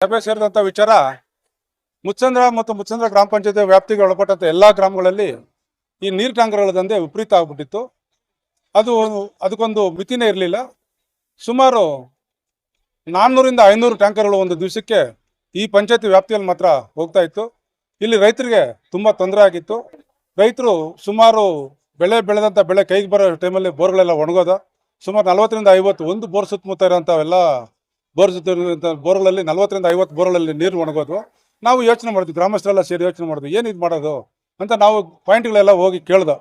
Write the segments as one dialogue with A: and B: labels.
A: ಸಭೆ ಸೇರಿದಂಥ ವಿಚಾರ ಮುಚ್ಚಂದ್ರ ಮತ್ತು ಮುಚ್ಚಂದ್ರ ಗ್ರಾಮ ಪಂಚಾಯತಿ ವ್ಯಾಪ್ತಿಗೆ ಒಳಪಟ್ಟಂಥ ಎಲ್ಲಾ ಗ್ರಾಮಗಳಲ್ಲಿ ಈ ನೀರು ಟ್ಯಾಂಕರ್ಗಳ ದಂಧೆ ವಿಪರೀತ ಆಗ್ಬಿಟ್ಟಿತ್ತು. ಅದು ಅದಕ್ಕೊಂದು ಮಿತಿನೇ ಇರಲಿಲ್ಲ. ಸುಮಾರು ನಾನ್ನೂರಿಂದ ಐನೂರು ಟ್ಯಾಂಕರ್ಗಳು ಒಂದು ದಿವಸಕ್ಕೆ ಈ ಪಂಚಾಯತಿ ವ್ಯಾಪ್ತಿಯಲ್ಲಿ ಮಾತ್ರ ಹೋಗ್ತಾ ಇತ್ತು. ಇಲ್ಲಿ ರೈತರಿಗೆ ತುಂಬಾ ತೊಂದರೆ ಆಗಿತ್ತು. ರೈತರು ಸುಮಾರು ಬೆಳೆ ಬೆಳೆದಂಥ ಬೆಳೆ ಕೈಗೆ ಬರೋ ಟೈಮಲ್ಲಿ ಬೋರ್ಗಳೆಲ್ಲ ಒಣಗೋದ. ಸುಮಾರು ನಲ್ವತ್ತರಿಂದ ಐವತ್ತು ಒಂದು ಬೋರ್ ಸುತ್ತಮುತ್ತ ಇರೋಂಥವೆಲ್ಲ ಬೋರ್ ಬೋರ್ಗಳಲ್ಲಿ ನಲ್ವತ್ತರಿಂದ ಐವತ್ತು ಬೋರ್ಗಳಲ್ಲಿ ನೀರು ಒಣಗೋದು. ನಾವು ಯೋಚನೆ ಮಾಡಿದ್ವಿ ಗ್ರಾಮಸ್ಥರೆಲ್ಲ ಸೇರಿ ಯೋಚನೆ ಮಾಡಿದ್ವಿ ಏನು ಇದು ಮಾಡೋದು ಅಂತ ನಾವು ಪಾಯಿಂಟ್ಗಳೆಲ್ಲ ಹೋಗಿ ಕೇಳ್ದೆ.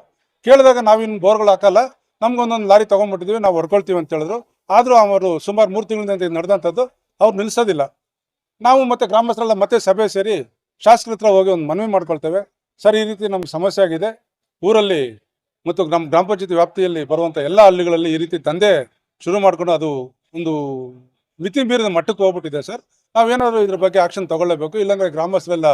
A: ಕೇಳಿದಾಗ ನಾವಿನ್ನು ಬೋರ್ಗಳು ಹಾಕಲ್ಲ, ನಮ್ಗೊಂದೊಂದು ಲಾರಿ ತೊಗೊಂಡ್ಬಿಟ್ಟಿದ್ವಿ, ನಾವು ಹೊರ್ಕೊಳ್ತೀವಿ ಅಂತ ಹೇಳಿದ್ರು. ಆದರೂ ಅವರು ಸುಮಾರು ಮೂರು ತಿಂಗಳಿಂದ ನಡೆದಂಥದ್ದು ಅವ್ರು ನಿಲ್ಲಿಸೋದಿಲ್ಲ ನಾವು ಮತ್ತೆ ಗ್ರಾಮಸ್ಥರೆಲ್ಲ ಮತ್ತೆ ಸಭೆ ಸೇರಿ ಶಾಸಕರ ಹತ್ರ ಹೋಗಿ ಒಂದು ಮನವಿ ಮಾಡ್ಕೊಳ್ತೇವೆ. ಸರ್, ಈ ರೀತಿ ನಮ್ಗೆ ಸಮಸ್ಯೆ ಆಗಿದೆ. ಊರಲ್ಲಿ ಮತ್ತು ನಮ್ಮ ಗ್ರಾಮ ಪಂಚಾಯತಿ ವ್ಯಾಪ್ತಿಯಲ್ಲಿ ಬರುವಂಥ ಎಲ್ಲ ಹಳ್ಳಿಗಳಲ್ಲಿ ಈ ರೀತಿ ದಂಧೆ ಶುರು ಮಾಡಿಕೊಂಡು ಅದು ಒಂದು ಮಿತಿ ಮೀರಿದ ಮಟ್ಟಕ್ಕೆ ಹೋಗ್ಬಿಟ್ಟಿದೆ ಸರ್. ನಾವೇನಾದ್ರು ಇದ್ರ ಬಗ್ಗೆ ಆಕ್ಷನ್ ತಗೊಳ್ಳಬೇಕು, ಇಲ್ಲಾಂದ್ರೆ ಗ್ರಾಮಸ್ಥರೆಲ್ಲ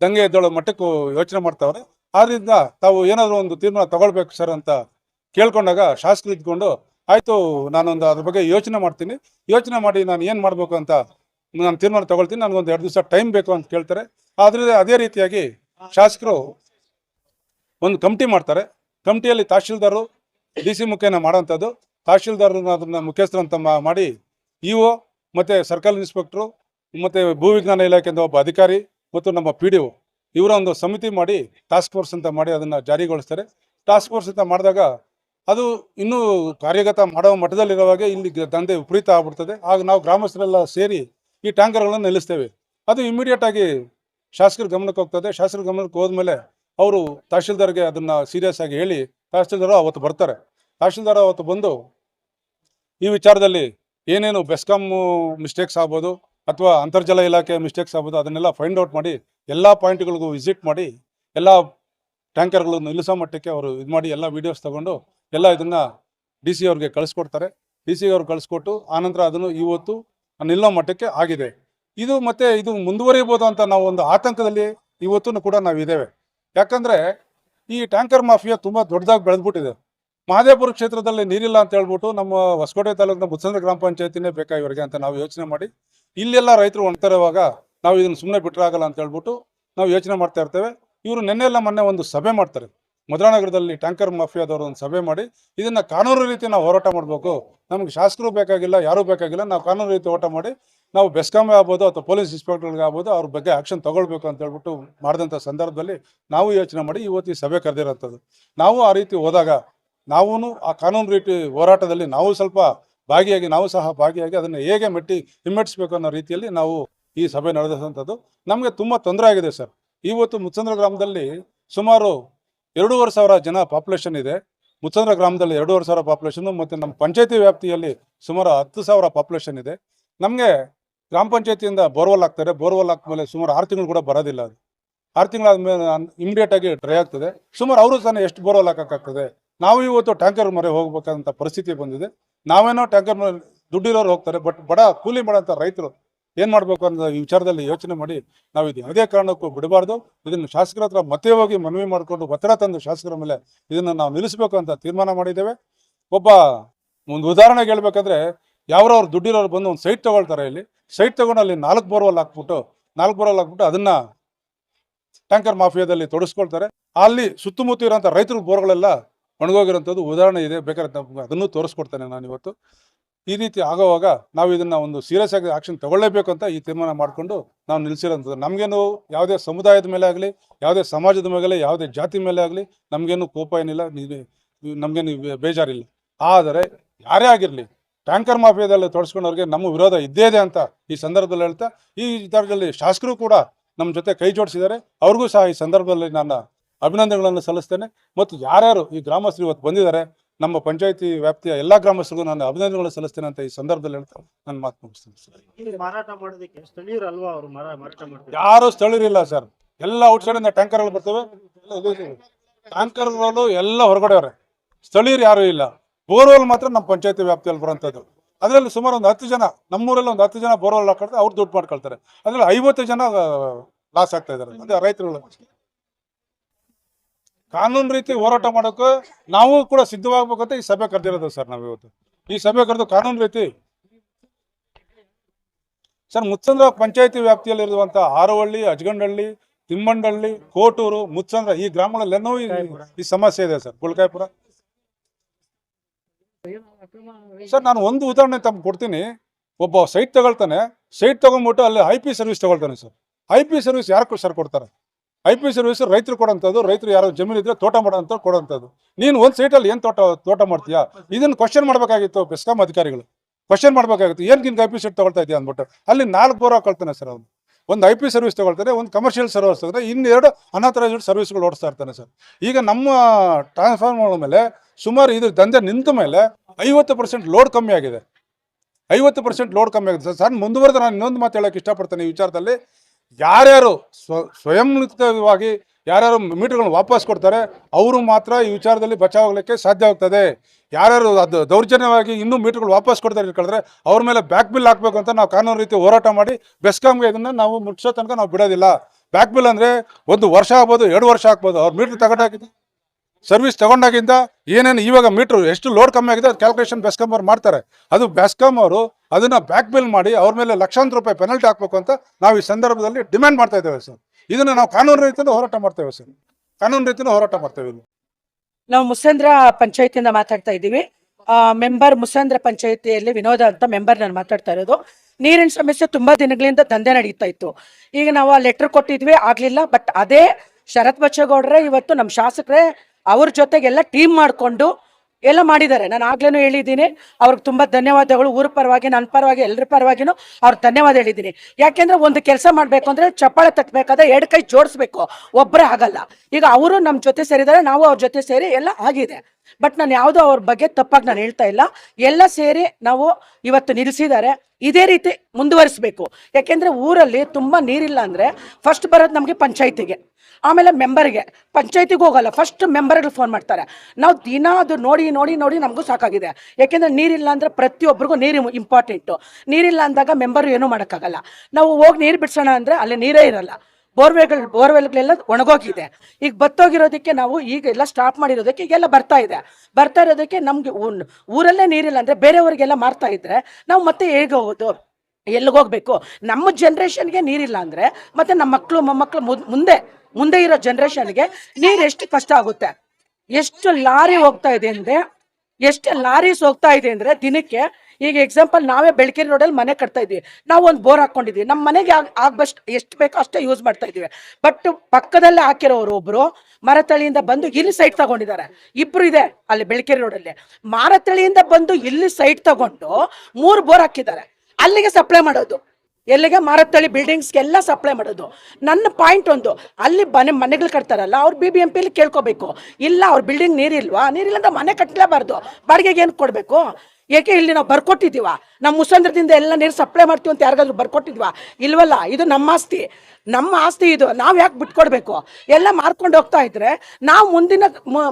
A: ದಂಗೆ ಎದ್ದೋಳೋ ಮಟ್ಟಕ್ಕೂ ಯೋಚನೆ ಮಾಡ್ತಾವ್ರೆ. ಆದ್ರಿಂದ ತಾವು ಏನಾದ್ರು ಒಂದು ತೀರ್ಮಾನ ತಗೊಳ್ಬೇಕು ಸರ್ ಅಂತ ಕೇಳ್ಕೊಂಡಾಗ ಶಾಸಕರು ಇದ್ಕೊಂಡು, ಆಯ್ತು, ನಾನೊಂದು ಅದ್ರ ಬಗ್ಗೆ ಯೋಚನೆ ಮಾಡ್ತೀನಿ. ಯೋಚನೆ ಮಾಡಿ ನಾನು ಏನ್ ಮಾಡ್ಬೇಕು ಅಂತ ನಾನು ತೀರ್ಮಾನ ತಗೊಳ್ತೀನಿ. ನನಗೊಂದು ಎರಡು ದಿವಸ ಟೈಮ್ ಬೇಕು ಅಂತ ಕೇಳ್ತಾರೆ. ಆದ್ರೆ ಅದೇ ರೀತಿಯಾಗಿ ಶಾಸಕರು ಒಂದು ಕಮಿಟಿ ಮಾಡ್ತಾರೆ. ಕಮಿಟಿಯಲ್ಲಿ ತಹಶೀಲ್ದಾರು, ಡಿ ಸಿ ಮುಖೇನ ಮಾಡೋಂಥದ್ದು ತಹಶೀಲ್ದಾರ್ ಅದನ್ನ ಮುಖ್ಯಸ್ಥರು ಅಂತ ಮಾ- ಮಾಡಿ ಇಒ ಮತ್ತೆ ಸರ್ಕಲ್ ಇನ್ಸ್ಪೆಕ್ಟ್ರು, ಮತ್ತೆ ಭೂವಿಜ್ಞಾನ ಇಲಾಖೆಯಿಂದ ಒಬ್ಬ ಅಧಿಕಾರಿ ಮತ್ತು ನಮ್ಮ ಪಿ ಡಿ ಒ, ಇವರ ಒಂದು ಸಮಿತಿ ಮಾಡಿ ಟಾಸ್ಕ್ ಫೋರ್ಸ್ ಅಂತ ಮಾಡಿ ಅದನ್ನ ಜಾರಿಗೊಳಿಸ್ತಾರೆ. ಟಾಸ್ಕ್ ಫೋರ್ಸ್ ಅಂತ ಮಾಡಿದಾಗ ಅದು ಇನ್ನೂ ಕಾರ್ಯಗತ ಮಾಡೋ ಮಟ್ಟದಲ್ಲಿರುವಾಗ ಇಲ್ಲಿ ದಂಧೆ ವಿಪರೀತ ಆಗ್ಬಿಡ್ತದೆ. ಆಗ ನಾವು ಗ್ರಾಮಸ್ಥರೆಲ್ಲ ಸೇರಿ ಈ ಟ್ಯಾಂಕರ್ಗಳನ್ನು ನಿಲ್ಲಿಸ್ತೇವೆ. ಅದು ಇಮಿಡಿಯೇಟ್ ಆಗಿ ಶಾಸಕರ ಗಮನಕ್ಕೆ ಹೋಗ್ತದೆ. ಶಾಸಕರ ಗಮನಕ್ಕೆ ಹೋದ್ಮೇಲೆ ಅವರು ತಹಶೀಲ್ದಾರ್ಗೆ ಅದನ್ನ ಸೀರಿಯಸ್ ಆಗಿ ಹೇಳಿ, ತಹಶೀಲ್ದಾರ್ ಅವತ್ತು ಬರ್ತಾರೆ. ತಹಶೀಲ್ದಾರ್ ಅವತ್ತು ಬಂದು ಈ ವಿಚಾರದಲ್ಲಿ ಏನೇನು ಬೆಸ್ಕಾಂ ಮಿಸ್ಟೇಕ್ಸ್ ಆಗ್ಬೋದು ಅಥವಾ ಅಂತರ್ಜಲ ಇಲಾಖೆ ಮಿಸ್ಟೇಕ್ಸ್ ಆಗ್ಬೋದು ಅದನ್ನೆಲ್ಲ ಫೈಂಡ್ ಔಟ್ ಮಾಡಿ ಎಲ್ಲ ಪಾಯಿಂಟ್ಗಳಿಗೂ ವಿಸಿಟ್ ಮಾಡಿ ಎಲ್ಲ ಟ್ಯಾಂಕರ್ಗಳನ್ನು ನಿಲ್ಲಿಸೋ ಮಟ್ಟಕ್ಕೆ ಅವರು ಇದು ಮಾಡಿ ಎಲ್ಲ ವೀಡಿಯೋಸ್ ತಗೊಂಡು ಎಲ್ಲ ಇದನ್ನು ಡಿ ಸಿ ಅವ್ರಿಗೆ ಕಳಿಸ್ಕೊಡ್ತಾರೆ. ಡಿ ಸಿ ಅವ್ರು ಕಳಿಸ್ಕೊಟ್ಟು ಆನಂತರ ಅದನ್ನು ಇವತ್ತು ನಿಲ್ಲೋ ಮಟ್ಟಕ್ಕೆ ಆಗಿದೆ. ಇದು ಮತ್ತೆ ಇದು ಮುಂದುವರಿಯಬಹುದು ಅಂತ ನಾವು ಒಂದು ಆತಂಕದಲ್ಲಿ ಇವತ್ತು ಕೂಡ ನಾವು ಇದ್ದೇವೆ ಯಾಕಂದ್ರೆ ಈ ಟ್ಯಾಂಕರ್ ಮಾಫಿಯಾ ತುಂಬಾ ದೊಡ್ಡದಾಗಿ ಬೆಳೆದ್ಬಿಟ್ಟಿದೆ. ಮಹದೇವಪುರ ಕ್ಷೇತ್ರದಲ್ಲಿ ನೀರಿಲ್ಲ ಅಂತ ಹೇಳ್ಬಿಟ್ಟು ನಮ್ಮ ಹೊಸಕೋಟೆ ತಾಲೂಕಿನ ಮುತ್ಸಂದ್ರ ಗ್ರಾಮ ಪಂಚಾಯತಿನೇ ಬೇಕಾ ಇವರಿಗೆ ಅಂತ ನಾವು ಯೋಚನೆ ಮಾಡಿ. ಇಲ್ಲೆಲ್ಲ ರೈತರು ಒಣ್ತಿರುವಾಗ ನಾವು ಇದನ್ನ ಸುಮ್ಮನೆ ಬಿಟ್ಟರಾಗಲ್ಲ ಅಂತ ಹೇಳ್ಬಿಟ್ಟು ನಾವು ಯೋಚನೆ ಮಾಡ್ತಾ ಇರ್ತೇವೆ. ಇವರು ನಿನ್ನೆ ಎಲ್ಲ ಮೊನ್ನೆ ಒಂದು ಸಭೆ ಮಾಡ್ತಾರೆ. ಮಧುರಾನಗರದಲ್ಲಿ ಟ್ಯಾಂಕರ್ ಮಾಫಿಯಾದವರು ಒಂದು ಸಭೆ ಮಾಡಿ ಇದನ್ನ ಕಾನೂನು ರೀತಿ ನಾವು ಹೋರಾಟ ಮಾಡಬೇಕು. ನಮ್ಗೆ ಶಾಸಕರು ಬೇಕಾಗಿಲ್ಲ, ಯಾರೂ ಬೇಕಾಗಿಲ್ಲ, ನಾವು ಕಾನೂನು ರೀತಿ ಹೋರಾಟ ಮಾಡಿ ನಾವು ಬೆಸ್ಕಾಮೇ ಆಗ್ಬೋದು ಅಥವಾ ಪೊಲೀಸ್ ಇನ್ಸ್ಪೆಕ್ಟರ್ಗೆ ಆಗ್ಬೋದು ಅವ್ರ ಬಗ್ಗೆ ಆಕ್ಷನ್ ತಗೊಳ್ಬೇಕು ಅಂತ ಹೇಳ್ಬಿಟ್ಟು ಮಾಡಿದಂಥ ಸಂದರ್ಭದಲ್ಲಿ ನಾವು ಯೋಚನೆ ಮಾಡಿ ಇವತ್ತು ಸಭೆ ಕರೆದಿರೋಂಥದ್ದು. ನಾವು ಆ ರೀತಿ ಹೋದಾಗ ನಾವೂ ಆ ಕಾನೂನು ರೀತಿ ಹೋರಾಟದಲ್ಲಿ ನಾವು ಸ್ವಲ್ಪ ಭಾಗಿಯಾಗಿ, ನಾವು ಸಹ ಭಾಗಿಯಾಗಿ ಅದನ್ನು ಹೇಗೆ ಮೆಟ್ಟಿ ಹಿಮ್ಮೆಟ್ಟಿಸಬೇಕು ಅನ್ನೋ ರೀತಿಯಲ್ಲಿ ನಾವು ಈ ಸಭೆ ನಡೆದಂಥದ್ದು ನಮಗೆ ತುಂಬ ತೊಂದರೆ ಆಗಿದೆ ಸರ್. ಇವತ್ತು ಮುಚ್ಚಂದ್ರ ಗ್ರಾಮದಲ್ಲಿ ಸುಮಾರು ಎರಡೂವರೆ ಸಾವಿರ ಜನ ಪಾಪ್ಯುಲೇಷನ್ ಇದೆ. ಮುಚ್ಚಂದ್ರ ಗ್ರಾಮದಲ್ಲಿ ಎರಡೂವರೆ ಸಾವಿರ ಪಾಪ್ಯುಲೇಷನ್ ಮತ್ತು ನಮ್ಮ ಪಂಚಾಯತಿ ವ್ಯಾಪ್ತಿಯಲ್ಲಿ ಸುಮಾರು ಹತ್ತು ಸಾವಿರ ಪಾಪ್ಯುಲೇಷನ್ ಇದೆ. ನಮಗೆ ಗ್ರಾಮ ಪಂಚಾಯತಿಯಿಂದ ಬೋರ್ವೆಲ್ ಹಾಕ್ತಾರೆ. ಬೋರ್ವೆಲ್ ಹಾಕಿದ್ಮೇಲೆ ಸುಮಾರು ಆರು ತಿಂಗಳು ಕೂಡ ಬರೋದಿಲ್ಲ ಅದು. ಆರು ತಿಂಗಳಾದ್ಮೇಲೆ ಇಮಿಡಿಯೇಟ್ ಆಗಿ ಡ್ರೈ ಆಗ್ತದೆ. ಸುಮಾರು ಅವರು ಸಹ ಎಷ್ಟು ಬೋರ್ವೆಲ್ ಹಾಕಕ್ಕಾಗ್ತದೆ? ನಾವು ಇವತ್ತು ಟ್ಯಾಂಕರ್ ಮೊರೆ ಹೋಗ್ಬೇಕಂತ ಪರಿಸ್ಥಿತಿ ಬಂದಿದೆ. ನಾವೇನೋ ಟ್ಯಾಂಕರ್ ದುಡ್ಡಿರೋರು ಹೋಗ್ತಾರೆ, ಬಟ್ ಬಡ ಕೂಲಿ ಮಾಡೋಂಥ ರೈತರು ಏನು ಮಾಡ್ಬೇಕು ಅನ್ನೋ ಈ ವಿಚಾರದಲ್ಲಿ ಯೋಚನೆ ಮಾಡಿ ನಾವು ಇದು ಯಾವುದೇ ಕಾರಣಕ್ಕೂ ಬಿಡಬಾರ್ದು. ಇದನ್ನು ಶಾಸಕರ ಹತ್ರ ಮತ್ತೆ ಹೋಗಿ ಮನವಿ ಮಾಡಿಕೊಂಡು ಒತ್ತಡ ತಂದು ಶಾಸಕರ ಮೇಲೆ ಇದನ್ನು ನಾವು ನಿಲ್ಲಿಸಬೇಕು ಅಂತ ತೀರ್ಮಾನ ಮಾಡಿದ್ದೇವೆ. ಒಬ್ಬ ಒಂದು ಉದಾಹರಣೆಗೆ ಹೇಳ್ಬೇಕಂದ್ರೆ ಯಾವ್ರವ್ರು ದುಡ್ಡಿರೋರು ಬಂದು ಒಂದು ಸೈಟ್ ತಗೊಳ್ತಾರೆ ಇಲ್ಲಿ. ಸೈಟ್ ತಗೊಂಡು ಅಲ್ಲಿ ನಾಲ್ಕು ಬೋರ್ವೆಲ್ ಹಾಕ್ಬಿಟ್ಟು, ನಾಲ್ಕು ಬೋರ್ವೆಲ್ ಹಾಕ್ಬಿಟ್ಟು ಅದನ್ನ ಟ್ಯಾಂಕರ್ ಮಾಫಿಯಾದಲ್ಲಿ ತೊಡಸ್ಕೊಳ್ತಾರೆ. ಅಲ್ಲಿ ಸುತ್ತಮುತ್ತ ಇರೋಂಥ ರೈತರು ಬೋರ್ಗಳೆಲ್ಲ ಒಣಗೋಗಿರೋಂಥದ್ದು ಉದಾಹರಣೆ ಇದೆ. ಬೇಕಾದ್ರೆ ಅದನ್ನು ತೋರಿಸ್ಕೊಡ್ತೇನೆ ನಾನು ಇವತ್ತು. ಈ ರೀತಿ ಆಗೋವಾಗ ನಾವು ಇದನ್ನ ಒಂದು ಸೀರಿಯಸ್ ಆಗಿ ಆಕ್ಷನ್ ತಗೊಳ್ಳೇಬೇಕು ಅಂತ ಈ ತೀರ್ಮಾನ ಮಾಡಿಕೊಂಡು ನಾವು ನಿಲ್ಸಿರೋಂಥದ್ದು ನಮಗೇನು ಯಾವುದೇ ಸಮುದಾಯದ ಮೇಲೆ ಆಗಲಿ, ಯಾವುದೇ ಸಮಾಜದ ಮೇಲೆ ಯಾವುದೇ ಜಾತಿ ಮೇಲೆ ಆಗಲಿ ನಮಗೇನು ಕೋಪ ಏನಿಲ್ಲ. ನಮಗೇನು ಬೇಜಾರಿಲ್ಲ. ಆದರೆ ಯಾರೇ ಆಗಿರಲಿ, ಟ್ಯಾಂಕರ್ ಮಾಫಿಯಾದಲ್ಲಿ ತೊಡಸ್ಕೊಂಡವ್ರಿಗೆ ನಮ್ಮ ವಿರೋಧ ಇದ್ದೇ ಇದೆ ಅಂತ ಈ ಸಂದರ್ಭದಲ್ಲಿ ಹೇಳ್ತಾ, ಈ ವಿಚಾರದಲ್ಲಿ ಶಾಸಕರು ಕೂಡ ನಮ್ಮ ಜೊತೆ ಕೈ ಜೋಡಿಸಿದ್ದಾರೆ. ಅವ್ರಿಗೂ ಸಹ ಈ ಸಂದರ್ಭದಲ್ಲಿ ನಾನು ಅಭಿನಂದನೆಗಳನ್ನು ಸಲ್ಲಿಸ್ತೇನೆ. ಮತ್ತು ಯಾರ್ಯಾರು ಈ ಗ್ರಾಮಸ್ಥರು ಇವತ್ತು ಬಂದಿದ್ದಾರೆ ನಮ್ಮ ಪಂಚಾಯತಿ ವ್ಯಾಪ್ತಿಯ ಎಲ್ಲ ಗ್ರಾಮಸ್ಥರಿಗೂ ನಾನು ಅಭಿನಂದನೆಗಳನ್ನು ಸಲ್ಲಿಸ್ತೇನೆ ಅಂತ ಈ ಸಂದರ್ಭದಲ್ಲಿ ಹೇಳ್ತಾ ನನ್ನ ಮಾತು ಮುಗಿಸ್ತೇನೆ ಯಾರು ಸ್ಥಳೀಯರಿಲ್ಲ ಸರ್. ಎಲ್ಲ ಔಟ್ಸೈಡಿಂದ ಟ್ಯಾಂಕರ್ಗಳು ಟ್ಯಾಂಕರ್ ಬರ್ತವೆ. ಟ್ಯಾಂಕರ್ ಎಲ್ಲ ಹೊರಗಡೆ ಅವ್ರೆ ಸ್ಥಳೀಯರು ಯಾರು ಇಲ್ಲ. ಬೋರ್ವೆಲ್ ಮಾತ್ರ ನಮ್ಮ ಪಂಚಾಯತಿ ವ್ಯಾಪ್ತಿಯಲ್ಲಿ ಬರುವಂಥದ್ದು ಅದರಲ್ಲಿ ಸುಮಾರು ಒಂದು ಹತ್ತು ಜನ ನಮ್ಮೂರಲ್ಲಿ ಒಂದು ಹತ್ತು ಜನ ಬೋರ್ವೆಲ್ ಹಾಕೊಳ್ತಾರೆ ಅವ್ರು ದುಡ್ಡು ಮಾಡ್ಕೊಳ್ತಾರೆ. ಅದರಲ್ಲಿ ಐವತ್ತು ಜನ ಲಾಸ್ ಆಗ್ತಾ ಇದ್ದಾರೆ. ರೈತರುಗಳು. ಕಾನೂನು ರೀತಿ ಹೋರಾಟ ಮಾಡೋಕೆ ನಾವು ಕೂಡ ಸಿದ್ಧವಾಗಬೇಕಂತ ಈ ಸಭೆ ಕರೆದಿರೋದು ಸರ್ ನಾವು ಇವತ್ತು. ಈ ಸಭೆ ಕರೆದು ಕಾನೂನು ರೀತಿ ಸರ್ ಮುಚ್ಚಂದ್ರ ಪಂಚಾಯತಿ ವ್ಯಾಪ್ತಿಯಲ್ಲಿರುವಂಥ ಹಾರೋಹಳ್ಳಿ ಅಜ್ಗಂಡಹಳ್ಳಿ ತಿಮ್ಮಂಡಹಳ್ಳಿ ಕೋಟೂರು, ಮುಚ್ಚಂದ್ರ ಈ ಗ್ರಾಮಗಳಲ್ಲೆಲ್ಲೋ ಈ ಈ ಸಮಸ್ಯೆ ಇದೆ ಸರ್. ಗುಳ್ಕಾಯಿಪುರ. ಸರ್ ನಾನು ಒಂದು ಉದಾಹರಣೆ ತಮ್ಗೆ ಕೊಡ್ತೀನಿ. ಒಬ್ಬ ಸೈಟ್ ತಗೊಳ್ತಾನೆ. ಸೈಟ್ ತಗೊಂಡ್ಬಿಟ್ಟು ಅಲ್ಲಿ ಐ ಸರ್ವಿಸ್ ತಗೊಳ್ತಾನೆ ಸರ್. ಐ ಸರ್ವಿಸ್ ಯಾರು ಸರ್ ಕೊಡ್ತಾರೆ? ಐ ಪಿ ಸರ್ವಿಸ್ ರೈತರು ಕೊಡೋಂಥದ್ದು, ರೈತರು ಯಾರು ಜಮೀನು ಇದ್ರೆ ತೋಟ ಮಾಡೋಂಥ ಕೊಡೋಂಥದ್ದು. ನೀನು ಒಂದು ಸೈಟಲ್ಲಿ ಏನು ತೋಟ ತೋಟ ಮಾಡ್ತೀಯಾ? ಇದನ್ನು ಕ್ವಶನ್ ಮಾಡಬೇಕಾಗಿತ್ತು ಬೆಸ್ಕಾಂ ಅಧಿಕಾರಿಗಳು. ಕ್ವಶನ್ ಮಾಡಬೇಕಾಗಿತ್ತು, ಏನು ನಿನ್ಗೆ ಐ ಪಿ ಸೆಟ್ ತಗೊಳ್ತಾ ಇದೆಯಾ ಅಂದ್ಬಿಟ್ಟು. ಅಲ್ಲಿ ನಾಲ್ಕು ಬೋರ್ ಕಳ್ತಾನೆ ಸರ್ ಅವನು. ಒಂದು ಐ ಪಿ ಸರ್ವಿಸ್ ತಗೊಳ್ತಾರೆ ಒಂದು ಕಮರ್ಷಿಯಲ್ ಸರ್ವಿಸ್ ತಗೊಂಡ್ರೆ ಇನ್ನೆರಡು ಅನಾಥರೈಸ್ಡ್ ಸರ್ವಿಸ್ಗಳು ಓಡಿಸ್ತಾ ಇರ್ತಾನೆ ಸರ್. ಈಗ ನಮ್ಮ ಟ್ರಾನ್ಸ್ಫಾರ್ಮರ್ ಮೇಲೆ ಸುಮಾರು ಇದು ದಂಧೆ ನಿಂತ ಮೇಲೆ ಐವತ್ತು ಪರ್ಸೆಂಟ್ ಲೋಡ್ ಕಮ್ಮಿ ಆಗಿದೆ. ಐವತ್ತು ಪರ್ಸೆಂಟ್ ಲೋಡ್ ಕಮ್ಮಿ ಆಗಿದೆ. ಸರ್ ಸರ್ ಮುಂದುವರೆದ ನಾನು ಇನ್ನೊಂದು ಮಾತು ಹೇಳಕ್ಕೆ ಇಷ್ಟಪಡ್ತೇನೆ ಈ ವಿಚಾರದಲ್ಲಿ. ಯಾರ್ಯಾರು ಸ್ವ, ಸ್ವಯಂಲಿತವಾಗಿ ಯಾರ್ಯಾರು ಮೀಟರ್ಗಳನ್ನ ವಾಪಸ್ ಕೊಡ್ತಾರೆ, ಅವರು ಮಾತ್ರ ಈ ವಿಚಾರದಲ್ಲಿ ಬಚಾವಾಗಲಿಕ್ಕೆ ಸಾಧ್ಯ ಆಗ್ತದೆ. ಯಾರ್ಯಾರು ಅದು ದೌರ್ಜನ್ಯವಾಗಿ ಇನ್ನೂ ಮೀಟರ್ಗಳು ವಾಪಸ್ ಕೊಡ್ತಾರೆ ಇಟ್ಕೊಳ್ತಾರೆ ಅವ್ರ ಮೇಲೆ ಬ್ಯಾಕ್ ಬಿಲ್ ಹಾಕ್ಬೇಕು ಅಂತ ನಾವು ಕಾನೂನು ರೀತಿ ಹೋರಾಟ ಮಾಡಿ ಬೆಸ್ಕಾಮ್ಗೆ ಇದನ್ನು ನಾವು ಮುಟ್ಸೋ ತನಕ ನಾವು ಬಿಡೋದಿಲ್ಲ. ಬ್ಯಾಕ್ ಬಿಲ್ ಅಂದರೆ ಒಂದು ವರ್ಷ ಆಗ್ಬೋದು, ಎರಡು ವರ್ಷ ಆಗ್ಬೋದು, ಅವ್ರ ಮೀಟರ್ ತಗೊಂಡಾಗಿದ್ದು ಸರ್ವಿಸ್ ತಗೊಂಡಾಗಿಂದ ಏನೇನು ಇವಾಗ ಮೀಟ್ರ್ ಎಷ್ಟು ಲೋಡ್ ಕಮ್ಮಿ ಆಗಿದೆ, ಅದು ಕ್ಯಾಲ್ಕುಲೇಷನ್ ಬೆಸ್ಕಾಮ್ ಅವ್ರು ಮಾಡ್ತಾರೆ. ಅದು ಬೆಸ್ಕಾಮ್ ಅವರು ಅದನ್ನ ಬ್ಯಾಕ್ ಬಿಲ್ ಮಾಡಿ ಅವ್ರ ಮೇಲೆ ಲಕ್ಷಾಂತರ ರೂಪಾಯಿ ಪೆನಲ್ಟಿ ಹಾಕ್ಬೇಕು ಅಂತ ನಾವು ಈ ಸಂದರ್ಭದಲ್ಲಿ ಡಿಮ್ಯಾಂಡ್ ಮಾಡ್ತಾ ಇದ್ದೇವೆ ಸರ್. ಇದನ್ನ ನಾವು ಕಾನೂನು ರೀತಿಯಿಂದ ಹೋರಾಟ ಮಾಡ್ತೇವೆ ಸರ್. ಕಾನೂನು ರೀತಿಯಿಂದ ಹೋರಾಟ ಮಾಡ್ತೇವೆ.
B: ನಾವು ಮುಸಂದ್ರ ಪಂಚಾಯತಿಯಿಂದ ಮಾತಾಡ್ತಾ ಇದ್ದೀವಿ. ಮೆಂಬರ್ ಮುಸಂದ್ರ ಪಂಚಾಯತಿಯಲ್ಲಿ ವಿನೋದ ಅಂತ ಮೆಂಬರ್ ನಾನು ಮಾತಾಡ್ತಾ ಇರೋದು. ನೀರಿನ ಸಮಸ್ಯೆ ತುಂಬಾ ದಿನಗಳಿಂದ ದಂಧೆ ನಡೀತಾ ಇತ್ತು. ಈಗ ನಾವು ಆ ಲೆಟರ್ ಕೊಟ್ಟಿದ್ವಿ, ಆಗ್ಲಿಲ್ಲ ಬಟ್ ಅದೇ ಶರತ್ ಬಚ್ಚೇಗೌಡ್ರೆ ಇವತ್ತು ನಮ್ಮ ಶಾಸಕರೇ ಅವ್ರ ಜೊತೆಗೆಲ್ಲ ಟೀಮ್ ಮಾಡಿಕೊಂಡು ಎಲ್ಲ ಮಾಡಿದ್ದಾರೆ. ನಾನು ಆಗ್ಲೇನು ಹೇಳಿದ್ದೀನಿ, ಅವ್ರಿಗೆ ತುಂಬಾ ಧನ್ಯವಾದಗಳು. ಊರ ಪರವಾಗಿ ನನ್ನ ಪರವಾಗಿ ಎಲ್ಲರ ಪರವಾಗಿನೂ ಅವ್ರಿಗೆ ಧನ್ಯವಾದ ಹೇಳಿದ್ದೀನಿ. ಯಾಕೆಂದ್ರೆ ಒಂದು ಕೆಲಸ ಮಾಡಬೇಕು ಅಂದ್ರೆ ಚಪ್ಪಾಳೆ ತಟ್ಟಬೇಕಾದ್ರೆ ಎರಡು ಕೈ ಜೋಡಿಸ್ಬೇಕು. ಒಬ್ಬರೇ ಆಗಲ್ಲ. ಈಗ ಅವರು ನಮ್ಮ ಜೊತೆ ಸೇರಿದ್ದಾರೆ, ನಾವು ಅವ್ರ ಜೊತೆ ಸೇರಿ ಎಲ್ಲ ಆಗಿದೆ. ಬಟ್ ನಾನು ಯಾವುದೋ ಅವ್ರ ಬಗ್ಗೆ ತಪ್ಪಾಗಿ ನಾನು ಹೇಳ್ತಾ ಇಲ್ಲ. ಎಲ್ಲ ಸೇರಿ ನಾವು ಇವತ್ತು ನಿಲ್ಲಿಸಿದ್ದಾರೆ. ಇದೇ ರೀತಿ ಮುಂದುವರಿಸಬೇಕು. ಯಾಕೆಂದರೆ ಊರಲ್ಲಿ ತುಂಬ ನೀರಿಲ್ಲ ಅಂದರೆ ಫಸ್ಟ್ ಬರೋದು ನಮಗೆ ಪಂಚಾಯತಿಗೆ. ಆಮೇಲೆ ಮೆಂಬರ್ಗೆ ಪಂಚಾಯತಿಗೆ ಹೋಗಲ್ಲ ಫಸ್ಟ್ ಮೆಂಬರ್ಗಳು ಫೋನ್ ಮಾಡ್ತಾರೆ. ನಾವು ದಿನ ಅದು ನೋಡಿ ನೋಡಿ ನೋಡಿ ನಮಗೂ ಸಾಕಾಗಿದೆ. ಯಾಕೆಂದರೆ ನೀರಿಲ್ಲ ಅಂದರೆ ಪ್ರತಿಯೊಬ್ಬರಿಗೂ ನೀರು ಇಂಪಾರ್ಟೆಂಟು ನೀರಿಲ್ಲ ಅಂದಾಗ ಮೆಂಬರು ಏನೂ ಮಾಡೋಕ್ಕಾಗಲ್ಲ. ನಾವು ಹೋಗಿ ನೀರು ಬಿಡ್ಸೋಣ ಅಂದರೆ ಅಲ್ಲಿ ನೀರೇ ಇರಲ್ಲ. ಬೋರ್ವೆಲ್, ಬೋರ್ವೆಲ್ಗಳೆಲ್ಲ ಒಣಗೋಗಿದೆ. ಈಗ ಬತ್ತೋಗಿರೋದಕ್ಕೆ ನಾವು ಈಗ ಎಲ್ಲ ಸ್ಟಾಪ್ ಮಾಡಿರೋದಕ್ಕೆ ಈಗೆಲ್ಲ ಬರ್ತಾ ಇದೆ. ಬರ್ತಾ ಇರೋದಕ್ಕೆ ನಮ್ಗೆ ಊರಲ್ಲೇ ನೀರಿಲ್ಲ ಅಂದ್ರೆ ಬೇರೆಯವ್ರಿಗೆಲ್ಲ ಮಾರ್ತಾ ಇದ್ರೆ ನಾವು ಮತ್ತೆ ಹೇಗೆ ಹೋಗೋದು? ಎಲ್ಲಿಗೆ ಹೋಗ್ಬೇಕು? ನಮ್ಮ ಜನ್ರೇಷನ್ಗೆ ನೀರಿಲ್ಲ ಅಂದ್ರೆ ಮತ್ತೆ ನಮ್ಮ ಮಕ್ಕಳು ಮೊಮ್ಮಕ್ಕಳು ಮುಂದೆ ಮುಂದೆ ಇರೋ ಜನ್ರೇಷನ್ಗೆ ನೀರು ಎಷ್ಟು ಕಷ್ಟ ಆಗುತ್ತೆ? ಎಷ್ಟು ಲಾರಿ ಹೋಗ್ತಾ ಇದೆ ಅಂದ್ರೆ, ಎಷ್ಟು ಲಾರೀಸ್ ಹೋಗ್ತಾ ಇದೆ ಅಂದ್ರೆ ದಿನಕ್ಕೆ ಈಗ ಎಕ್ಸಾಂಪಲ್ ನಾವೇ ಬೆಳಕಿರಿ ರೋಡಲ್ಲಿ ಮನೆ ಕಟ್ತಾ ಇದ್ವಿ. ನಾವು ಒಂದು ಬೋರ್ ಹಾಕೊಂಡಿದ್ವಿ ನಮ್ಮ ಮನೆಗೆ ಆಗ್- ಆಗ್ಬಷ್ಟು ಎಷ್ಟು ಬೇಕೋ ಅಷ್ಟೇ ಯೂಸ್ ಮಾಡ್ತಾ ಇದ್ದೀವಿ ಬಟ್ ಪಕ್ಕದಲ್ಲೇ ಹಾಕಿರೋರು ಒಬ್ರು ಮರತಳಿಯಿಂದ ಬಂದು ಇಲ್ಲಿ ಸೈಟ್ ತಗೊಂಡಿದ್ದಾರೆ. ಇಬ್ರು ಇದೆ ಅಲ್ಲಿ ಬೆಳಕಿರಿ ರೋಡಲ್ಲಿ ಮಾರತಳಿಯಿಂದ ಬಂದು ಇಲ್ಲಿ ಸೈಟ್ ತಗೊಂಡು ಮೂರು ಬೋರ್ ಹಾಕಿದ್ದಾರೆ. ಅಲ್ಲಿಗೆ ಸಪ್ಲೈ ಮಾಡೋದು. ಎಲ್ಲಿಗೆ ಮಾರತ್ತಳ್ಳಿ ಬಿಲ್ಡಿಂಗ್ಸ್ಗೆಲ್ಲ ಸಪ್ಲೈ ಮಾಡೋದು. ನನ್ನ ಪಾಯಿಂಟ್ ಒಂದು, ಅಲ್ಲಿ ಮನೆ, ಮನೆಗಳು ಕಟ್ತಾರಲ್ಲ, ಅವ್ರು ಬಿ ಬಿ ಎಂ ಪಿಲಿ ಕೇಳ್ಕೋಬೇಕು. ಇಲ್ಲ, ಅವ್ರ ಬಿಲ್ಡಿಂಗ್ ನೀರಿಲ್ವಾ? ನೀರಿಲ್ಲ ಅಂದ್ರೆ ಮನೆ ಕಟ್ಟಲೇಬಾರ್ದು ಬಾಡಿಗೆಗೆ ಏನು ಕೊಡಬೇಕು? ಏಕೆ ಇಲ್ಲಿ ನಾವು ಬರ್ಕೊಟ್ಟಿದ್ದೀವ? ನಮ್ಮ ಮುಸಂದ್ರದಿಂದ ಎಲ್ಲ ನೀರು ಸಪ್ಲೈ ಮಾಡ್ತೀವಿ ಅಂತ ಯಾರಿಗಾದ್ರೂ ಬರ್ಕೊಟ್ಟಿದ್ವಾ? ಇಲ್ವಲ್ಲ, ಇದು ನಮ್ಮ ಆಸ್ತಿ. ನಮ್ಮ ಆಸ್ತಿ ಇದು. ನಾವು ಯಾಕೆ ಬಿಟ್ಕೊಡ್ಬೇಕು? ಎಲ್ಲ ಮಾರ್ಕೊಂಡು ಹೋಗ್ತಾ ಇದ್ರೆ ನಾವು ಮುಂದಿನ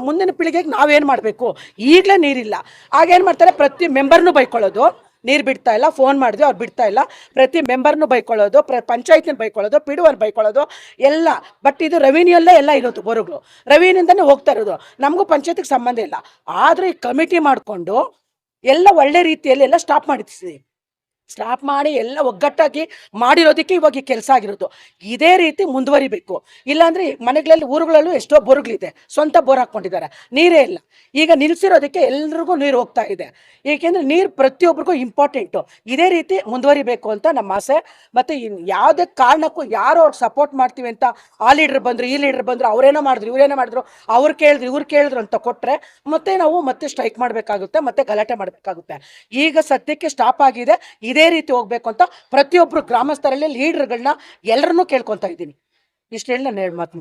B: ಮುಂದಿನ ಪೀಳಿಗೆಗೆ ನಾವೇನು ಮಾಡಬೇಕು? ಈಗಲೇ ನೀರಿಲ್ಲ. ಆಗೇನು ಮಾಡ್ತಾರೆ? ಪ್ರತಿ ಮೆಂಬರ್ನೂ ಬೈಕೊಳ್ಳೋದು. ನೀರು ಬಿಡ್ತಾ ಇಲ್ಲ ಫೋನ್ ಮಾಡಿದ್ವಿ, ಅವ್ರು ಬಿಡ್ತಾ ಇಲ್ಲ. ಪ್ರತಿ ಮೆಂಬರ್ನು ಬೈಕೊಳ್ಳೋದು, ಪ್ರ ಪಂಚಾಯತ್ನ ಬೈಕೊಳ್ಳೋದು ಪಿ ಬೈಕೊಳ್ಳೋದು, ಎಲ್ಲ. ಬಟ್ ಇದು ರೆವಿನ್ಯೂಲ್ಲೇ ಎಲ್ಲ ಇರೋದು ಬೋರುಗಳು. ರೆವಿನ್ಯೂಯಿಂದನೇ ಹೋಗ್ತಾ ಇರೋದು. ನಮಗೂ ಪಂಚಾಯತಿಗೆ ಸಂಬಂಧ ಇಲ್ಲ. ಆದರೂ ಈ ಕಮಿಟಿ ಮಾಡಿಕೊಂಡು ಎಲ್ಲ ಒಳ್ಳೆ ರೀತಿಯಲ್ಲಿ ಎಲ್ಲ ಸ್ಟಾಪ್ ಮಾಡಿಸ್ತೀವಿ. ಸ್ಟಾಪ್ ಮಾಡಿ ಎಲ್ಲ ಒಗ್ಗಟ್ಟಾಗಿ ಮಾಡಿರೋದಕ್ಕೆ ಇವಾಗ ಈ ಕೆಲಸ ಆಗಿರೋದು. ಇದೇ ರೀತಿ ಮುಂದುವರಿಬೇಕು. ಇಲ್ಲಾಂದ್ರೆ ಮನೆಗಳಲ್ಲಿ ಊರುಗಳಲ್ಲೂ ಎಷ್ಟೋ ಬೋರ್ಗಳಿದೆ. ಸ್ವಂತ ಬೋರ್ ಹಾಕೊಂಡಿದ್ದಾರೆ ನೀರೇ ಇಲ್ಲ. ಈಗ ನಿಲ್ಸಿರೋದಕ್ಕೆ ಎಲ್ರಿಗೂ ನೀರು ಹೋಗ್ತಾ ಇದೆ. ಏಕೆಂದ್ರೆ ನೀರು ಪ್ರತಿಯೊಬ್ಬರಿಗೂ ಇಂಪಾರ್ಟೆಂಟು ಇದೇ ರೀತಿ ಮುಂದುವರಿಬೇಕು ಅಂತ ನಮ್ಮ ಆಸೆ. ಮತ್ತೆ ಯಾವುದೇ ಕಾರಣಕ್ಕೂ ಯಾರು ಅವ್ರಿಗೆ ಸಪೋರ್ಟ್ ಮಾಡ್ತೀವಿ ಅಂತ ಆ ಲೀಡರ್ ಬಂದ್ರು, ಈ ಲೀಡರ್ ಬಂದ್ರು, ಅವರೇನೋ ಮಾಡಿದ್ರು, ಇವರೇನೋ ಮಾಡಿದ್ರು, ಅವ್ರು ಕೇಳಿದ್ರು, ಇವ್ರು ಕೇಳಿದ್ರು ಅಂತ ಕೊಟ್ರೆ ಮತ್ತೆ ನಾವು ಮತ್ತೆ ಸ್ಟ್ರೈಕ್ ಮಾಡಬೇಕಾಗುತ್ತೆ, ಮತ್ತೆ ಗಲಾಟೆ ಮಾಡಬೇಕಾಗುತ್ತೆ. ಈಗ ಸದ್ಯಕ್ಕೆ ಸ್ಟಾಪ್ ಆಗಿದೆ. ಇದೇ ರೀತಿ ಹೋಗ್ಬೇಕು ಅಂತ ಪ್ರತಿಯೊಬ್ರು ಗ್ರಾಮಸ್ಥರಲ್ಲಿ ಲೀಡರ್ಗಳನ್ನ ಎಲ್ಲರನ್ನೂ ಕೇಳ್ಕೊತಾ ಇದ್ದೀನಿ. ಇಷ್ಟು ಹೇಳಿ ನಾನು ಮಾತು